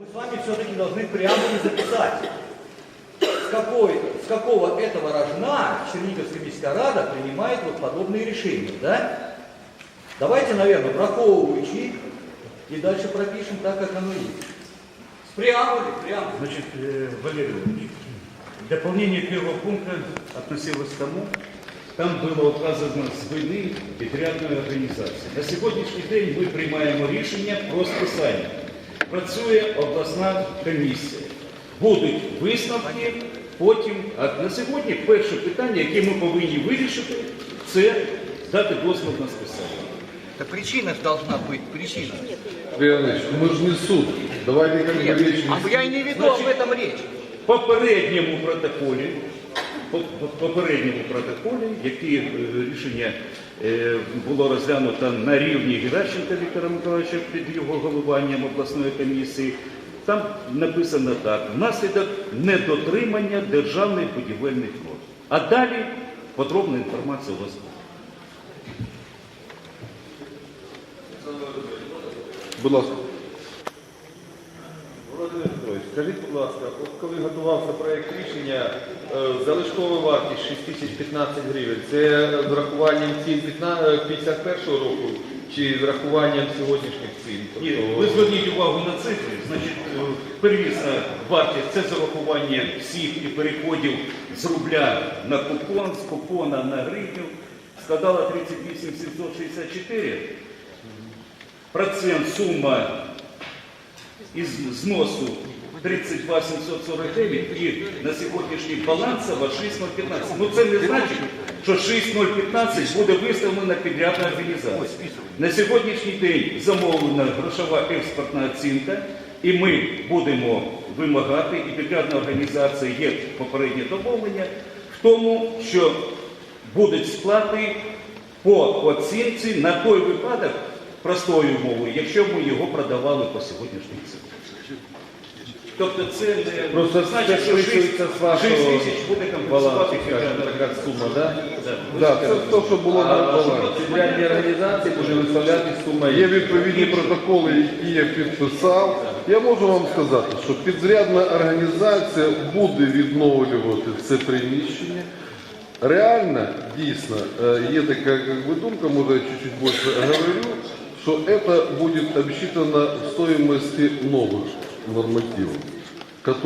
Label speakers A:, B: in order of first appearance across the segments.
A: Мы с вами все-таки должны прямо и записать, с, какой, с какого этого рожна Черниговская міська рада принимает вот подобные решения, да? Давайте, наверное, браховывающий и дальше пропишем так, как оно есть. С преамбулой, преамбулой.
B: Значит, э, Валерий Иванович, дополнение первого пункта относилось к тому, там було указано з вини підрядної організації. На сьогоднішній день ми приймаємо рішення про списання. Працює обласна комісія. Будуть висновки, потім. А на сьогодні перше питання, яке ми повинні вирішити, це дати дозвіл на списання.
A: Да причина ж должна быть, причина.
C: Леонидович, мы же не суд. Давайте как бы
A: Нет,
C: речь
A: а я и не веду об этом речь.
B: В попередньому протоколі, по- по- попередньому протоколі, яке е, рішення е, було розглянуто на рівні Геращенка Віктора Миколаївича під його головуванням обласної комісії, там написано так: внаслідок недотримання державних будівельних норм. А далі подробна інформація у вас буде.
C: Будь ласка.
D: Скажіть, будь ласка, от коли готувався проєкт рішення, е, залишкова вартість 6015 гривень, це з врахуванням цін 51 року чи з врахуванням сьогоднішніх цін?
B: Ні, ви зверніть увагу на цифри. Значить, е, первісна вартість це з урахування всіх і переходів з рубля на купон, з купона на гривню складала 38 764. Процент сума із зносу 32 749 і на сьогоднішній балансова 6015. Ну це не значить, що 6015 буде виставлено на підрядна організація. На сьогоднішній день замовлена грошова експортна оцінка, і ми будемо вимагати, і підрядна організація є попереднє домовлення в тому, що будуть сплати по оцінці на той випадок простою мовою, якщо ми його продавали по сьогоднішній ціні. Тобто це не
D: Просто
B: значить,
D: це
B: що 6,
D: стосується з вашого
B: тисяч буде
D: балансу,
B: компенсувати
D: скажімо, така сума, да?
C: Да, це те, що було на балансі.
D: підрядні організації буде виставляти сума.
C: Є відповідні протоколи, які я підписав. Я можу вам сказати, що підрядна організація буде відновлювати це приміщення. Реально, дійсно, е, є така как бы, думка, може я чуть-чуть більше говорю, що це буде обсчитано в стоимости нових нормативів, які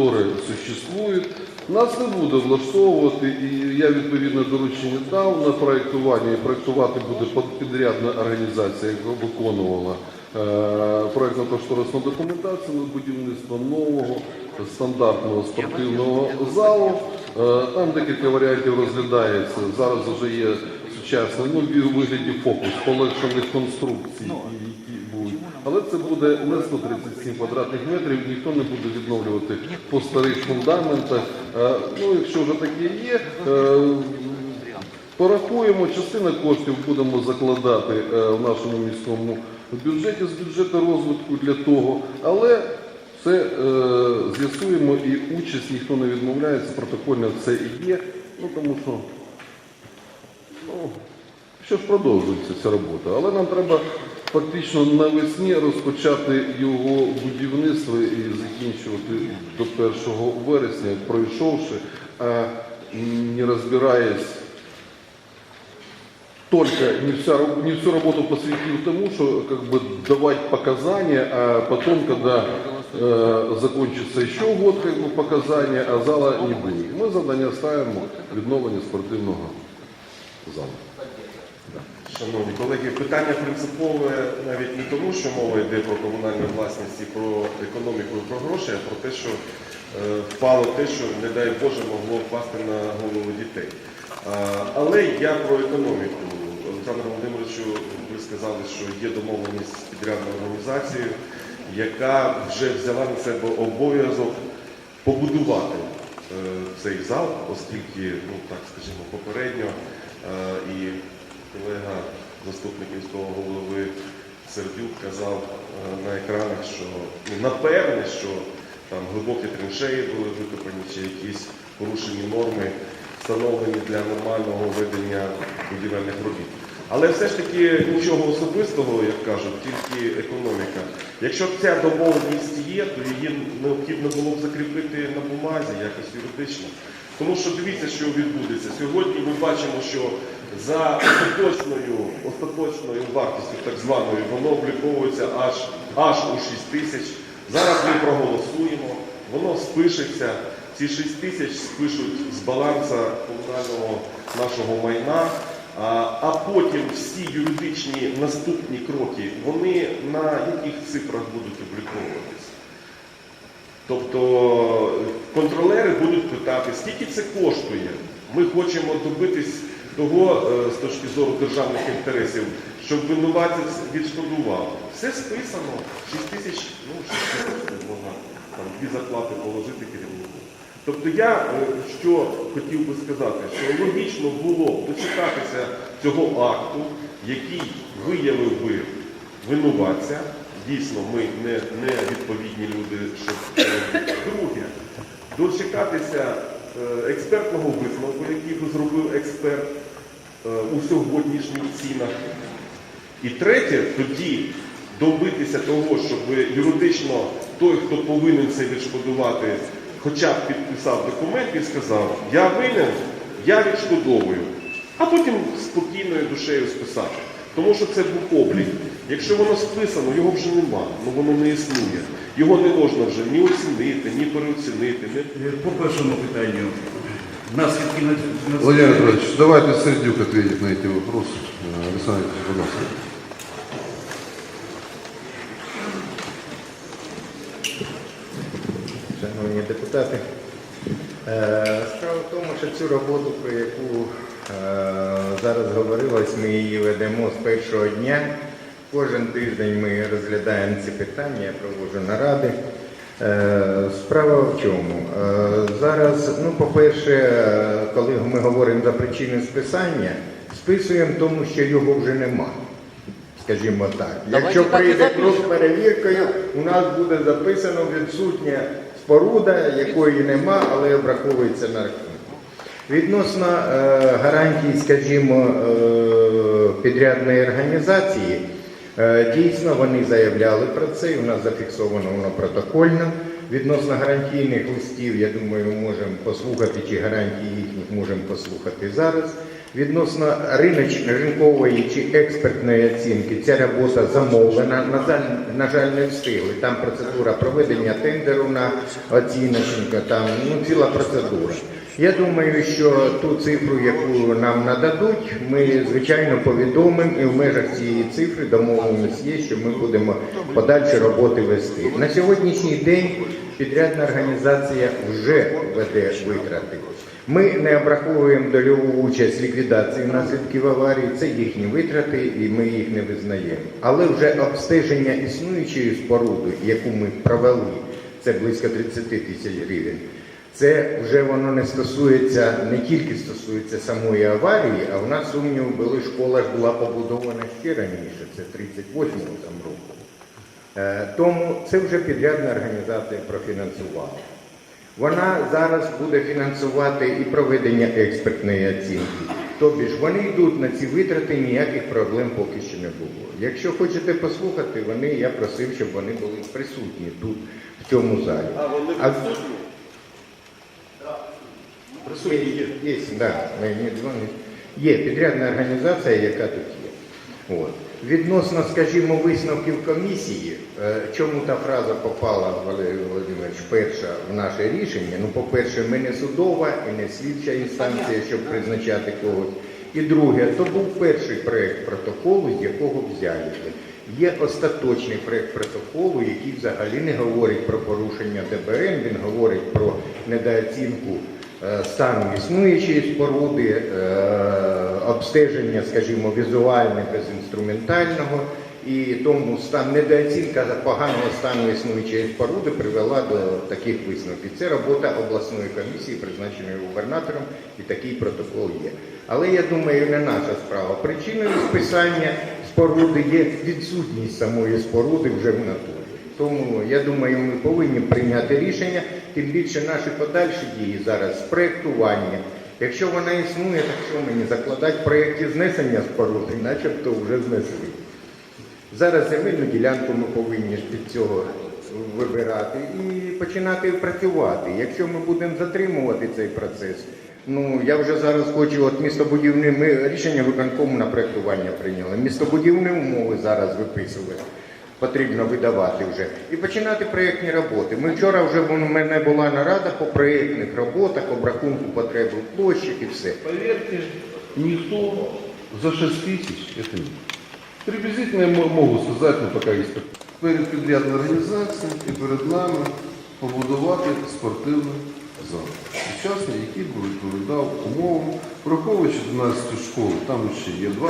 C: существують. Нас не буде влаштовувати, і я відповідне доручення дав на проєктування, і проєктувати буде підрядна організація, яка виконувала е, проєктно-кошторисну документацію на будівництво нового стандартного спортивного залу. Е, Там декілька варіантів розглядається. Зараз вже є сучасний, ну, в вигляді фокус, полегшених конструкцій, які будуть. Але це буде не 137 квадратних метрів, ніхто не буде відновлювати по старих фундаментах. Е, Ну, якщо вже таке є, е, порахуємо, частина коштів будемо закладати е, в нашому міському бюджеті з бюджету розвитку для того, але це е, з'ясуємо і участь ніхто не відмовляється, протокольно це і є. Ну тому що ну, що ж продовжується ця робота. Але нам треба фактично навесні розпочати його будівництво і закінчувати до 1 вересня, пройшовши, а не розбираясь только не, вся, раб- не всю работу посвятил тому, что как бы давать показания, а потом, когда э, закончится еще год как бы, показания, а зала не будет. Мы задание ставим відновлення спортивного залу.
E: Шановні колеги, питання принципове навіть не тому, що мова йде про комунальну власність і про економіку і про гроші, а про те, що е, впало те, що, не дай Боже, могло впасти на голову дітей. Але я про економіку. Олександр Володимировичу, ви сказали, що є домовленість з підрядною організацією, яка вже взяла на себе обов'язок побудувати е, цей зал, оскільки, ну так скажімо, попередньо і колега, заступник міського голови Сердюк казав на екранах, що ну, напевне, що там глибокі траншеї були викопані чи якісь порушені норми, встановлені для нормального ведення будівельних робіт. Але все ж таки нічого особистого, як кажуть, тільки економіка. Якщо ця домовленість є, то її необхідно було б закріпити на бумазі якось юридично. Тому що дивіться, що відбудеться. Сьогодні ми бачимо, що за остаточною, остаточною вартістю, так званою, воно обліковується аж, аж у 6 тисяч. Зараз ми проголосуємо, воно спишеться. Ці 6 тисяч спишуть з балансу комунального нашого майна. А, потім всі юридичні наступні кроки, вони на яких цифрах будуть обліковуватися? Тобто контролери будуть питати, скільки це коштує. Ми хочемо добитись того е, з точки зору державних інтересів, щоб винуватець відшкодував. Все списано, 6 тисяч, ну 6 тисяч можна там дві зарплати положити керівнику. Тобто я е, що хотів би сказати, що логічно було б дочекатися цього акту, який виявив би винуватця. Дійсно, ми не, не відповідні люди, щоб друге, дочекатися е, експертного висновку, який би зробив експерт е, у сьогоднішніх цінах. І третє, тоді добитися того, щоб юридично той, хто повинен це відшкодувати, хоча б підписав документ і сказав, я винен, я відшкодовую, а потім спокійною душею списати. Тому що це був облік. Якщо воно списано, його вже нема, ну воно не існує. Його не можна вже ні оцінити, ні переоцінити. Ні...
B: Е, По першому питанню. Наслідки на, на
C: Владимир Анатольевич, давайте Сердюк ответит на эти вопросы. Э, Александр Ильич, пожалуйста.
F: Шановні депутати, е, справа в тому, що цю роботу, про яку е, зараз говорилось, ми її ведемо з першого дня. Кожен тиждень ми розглядаємо ці питання, я проводжу наради. Е, Справа в чому? Е, Зараз, ну, по-перше, коли ми говоримо за причини списання, списуємо тому, що його вже немає скажімо так. Якщо
A: так
F: прийде крок перевіркою, у нас буде записано відсутня споруда, якої нема, але обраховується на рахунку. Відносно е, гарантій, скажімо, підрядної організації, дійсно вони заявляли про це, і у нас зафіксовано воно протокольно. Відносно гарантійних листів, я думаю, можемо послухати, чи гарантії їхніх можемо послухати зараз. Відносно риноч, ринкової чи експертної оцінки, ця робота замовлена. На жаль, на жаль, не встигли. Там процедура проведення тендеру на оціночника, там ну, ціла процедура. Я думаю, що ту цифру, яку нам нададуть, ми звичайно повідомимо і в межах цієї цифри домовленість є, що ми будемо подальші роботи вести. На сьогоднішній день підрядна організація вже веде витрати. Ми не обраховуємо дольову участь ліквідації наслідків аварії, це їхні витрати, і ми їх не визнаємо. Але вже обстеження існуючої споруди, яку ми провели, це близько 30 тисяч гривень. Це вже воно не стосується, не тільки стосується самої аварії, а в нас сумніву були, школа ж була побудована ще раніше, це 38-го там року. Е, Тому це вже підрядна організація профінансувала. Вона зараз буде фінансувати і проведення експертної оцінки. Тобі ж вони йдуть на ці витрати, ніяких проблем поки що не було. Якщо хочете послухати, вони, я просив, щоб вони були присутні тут, в цьому залі.
E: А вони
F: Є, є, є, да. Є підрядна організація, яка тут є. От. Відносно, скажімо, висновків комісії, е, чому та фраза попала, Валерій Володимирович, перша в наше рішення? Ну, по-перше, ми не судова і не слідча інстанція, щоб призначати когось. І друге, то був перший проєкт протоколу, з якого взяли. Є остаточний проєкт протоколу, який взагалі не говорить про порушення ДБН, він говорить про недооцінку е, стану існуючої споруди, е, обстеження, скажімо, візуальне без інструментального. І тому стан недооцінка поганого стану існуючої споруди привела до таких висновків. Це робота обласної комісії, призначеної губернатором, і такий протокол є. Але я думаю, не наша справа. Причиною списання споруди є відсутність самої споруди вже в натурі. Тому я думаю, ми повинні прийняти рішення, тим більше наші подальші дії зараз проєктування Якщо вона існує, так що мені закладати в проєкті знесення споруди, начебто вже знесли. Зараз земельну ділянку ми повинні під цього вибирати і починати працювати. Якщо ми будемо затримувати цей процес, ну я вже зараз хочу, от містобудівні, ми рішення виконкому на проєктування прийняли. Містобудівні умови зараз виписувати. Потрібно видавати вже і починати проєктні роботи. Ми вчора вже у мене була нарада по проєктних роботах, обрахунку потреби в площах і все.
C: Поверьте, никто за 6 тысяч это не. Приблизительно я м- могу сказати, ну пока есть перед підрядною організацією і перед нами побудувати спортивний зал. Сучасний, який би відповідав умовам, враховуючи 12 школу, там ще є два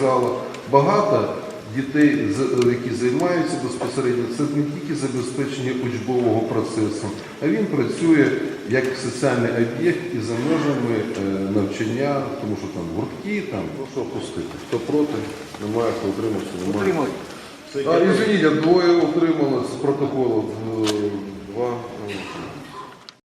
C: зали, багато дітей, які займаються безпосередньо, це не тільки забезпечення учбового процесу, а він працює як соціальний об'єкт і за межами е, навчання, тому що там гуртки, там прошу опустити. Хто проти, немає, хто отримався, немає. А, извините, двоє отримали з протоколу. е,